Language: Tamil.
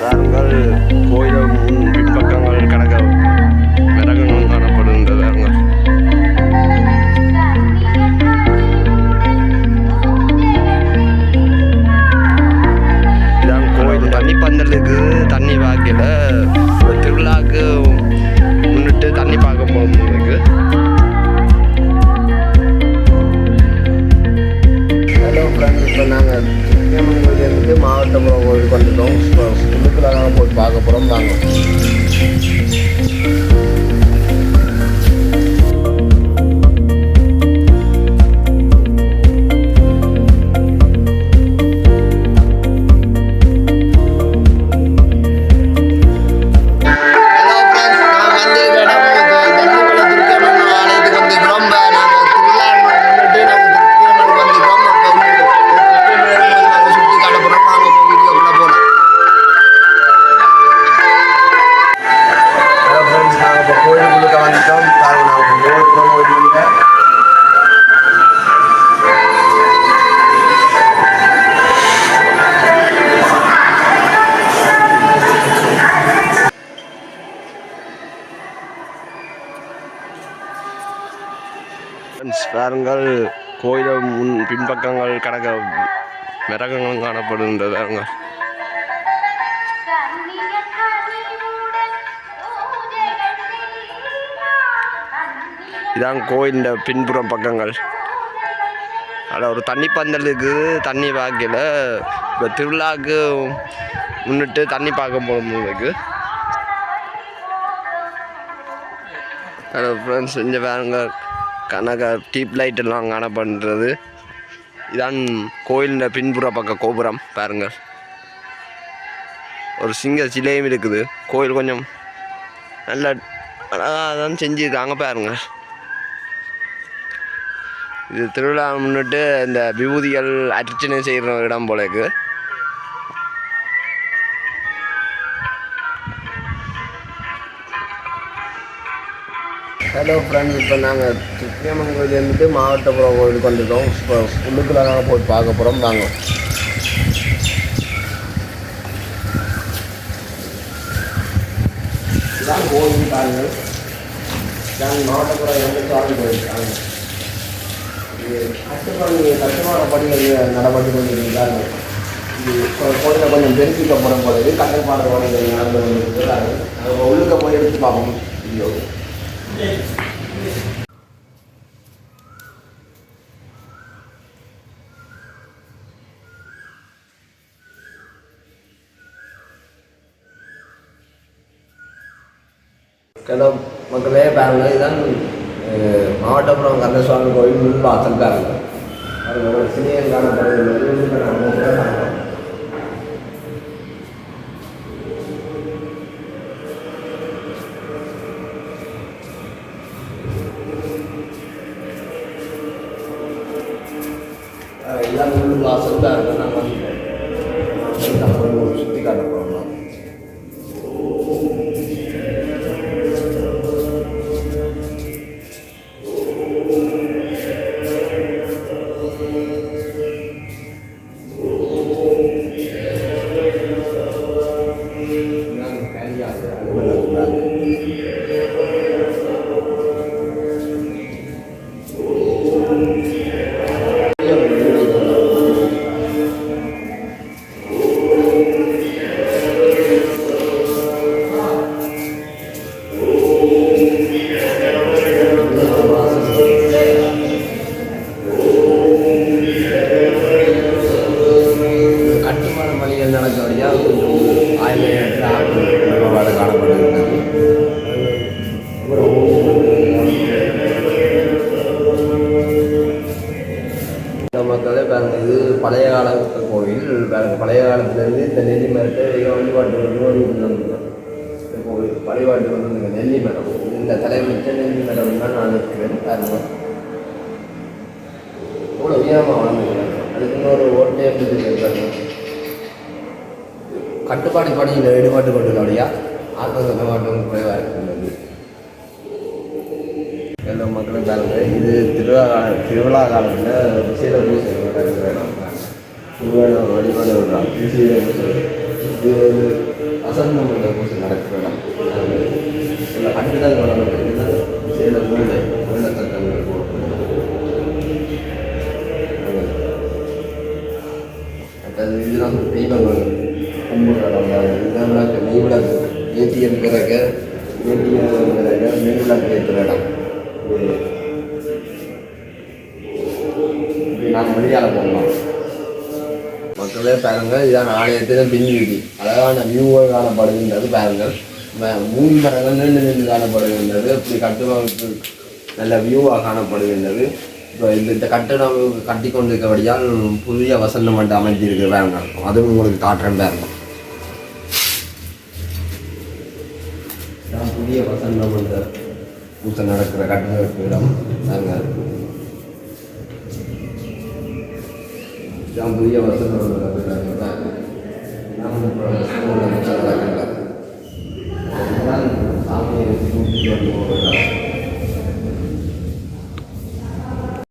பாருங்கள் ஃப்ரெண்ட்ஸ் பாருங்கள். கோயில முன் பின்பக்கங்கள் கடக்க மிளகுகளும் காணப்படுகின்றது பாருங்கள். இதான் கோயிலின் பின்புறம் பக்கங்கள். அதில் ஒரு தண்ணி பந்தலுக்கு தண்ணி பார்க்கல இப்போ திருவிழாவுக்கு முன்னிட்டு தண்ணி பார்க்க போகும்போதுக்கு ஹலோ ஃப்ரெண்ட்ஸ் இங்கே வேறுங்க கனக டீப் லைட் எல்லாம் காணப்படுறது இதான் கோயிலின் பின்புற பக்க கோபுரம் பாருங்கள் ஒரு சிங்க சிலையும் இருக்குது. கோயில் கொஞ்சம் நல்ல அழகாக தான் செஞ்சுருக்காங்க பாருங்கள் இது திருவிழா முன்னிட்டு இந்த விபூதிகள் அர்ச்சனை செய்கிற இடம் போல இருக்குது ஹலோ ஃப்ரெண்ட்ஸ் இப்போ நாங்கள் சுத்தியம்மன் கோயிலேருந்து மாவட்டபுரம் கோயிலுக்கு வந்துட்டோம் இப்போ உள்ளுக்குள்ள நாங்கள் போய் பார்க்க போகிறோம் வாங்க. இதான் கோயில் பாருங்கள். நாங்கள் மாவட்டபுரம் எந்த சுவாமி போயிருக்காங்க பாருங்க இது கட்டுமான பணிகள் நடப்பட்டு கொண்டிருக்கிறார்கள். இது கோயிலை கொஞ்சம் பெருக்கிக்கப்படும் போது கட்டுப்பாடு பணிகள் நடந்து கொண்டிருக்கிறாங்க நாங்கள் உள்ளுக்க போய் எடுத்து பார்ப்போம். வீடியோ ஹலோ மக்களே பாருங்கள் இதுதான் மாவட்டபுரம் கந்தசுவாமி கோயில் முன் வாசல் பாருங்கள் பாருங்க ஒரு காணப்படுகிறது இதுதான் பணிகள் நடக்கபடியாக கொஞ்சம் ஆய்வு காணப்படுகிறது மக்களே பாருங்க இது பழைய கால கோவில் பாருங்க பழைய காலத்துலேருந்து இந்த நெல்லி மரத்தை வழிபாட்டு வந்து ஓடிட்டு இந்த கோவில் வழிபாட்டு வந்து இந்த நெல்லி மரம். இந்த தலைமைச்ச நெல்லி மரம் தான் நான் இருக்கிறேன் பாருங்க. இவ்வளோ உயரமாக வளர்ந்துருக்காங்க. அதுக்கு இன்னொரு ஓட்டையை கட்டுப்பாடு பணியில் ஈடுபட்டு கொண்டுள்ளபடியா ஆக்கம் கட்டுப்பாட்டும் குறைவாக இருக்கின்றது. எல்லா மக்களும் பாருங்க இது திருவிழா கால திருவிழா காலத்தில் விசேட பூசை நடக்கிற திருவிழா வழிபாடு விடுறாங்க விசேட பூசை இது வசந்தம் என்ற பூசை நடக்கிற இடம் இல்லை கட்டுதல் வளர்ந்து சேல மூளை வெள்ளத்தட்டங்கள் மற்றது இதுதான் தெய்வங்கள். கும்பிடுற இடம் இந்த விளக்கு நெய் விளக்கு ஏற்றியம் பிறகு ஏற்றியம் பிறகு நெய் விளக்கு ஏற்றுற இடம் நான் இப்படி வெளியால் போகலாம் மக்களே பாருங்கள் இதான் ஆலயத்தின் பின்வீதி. அழகான வியூவாக காணப்படுகின்றது பாருங்கள். மூணு மரங்கள் நீண்டு நின்று காணப்படுகின்றது. இப்படி கட்டுவதற்கு நல்ல வியூவாக காணப்படுகின்றது. இப்போ இந்த இந்த கட்டடம் கட்டி கொண்டிருக்கபடியால் புதிய வசந்தம் மட்டும் அமைஞ்சிருக்கு பாருங்க. அதுவும் உங்களுக்கு காட்டுறேன் பாருங்க. புதிய வசந்த மண்டப பூசை நடக்கிற கட்டுவதற்கு இடம் பாருங்க yang beliau Rasulullah SAW namun Rasulullah SAW dan kami itu juga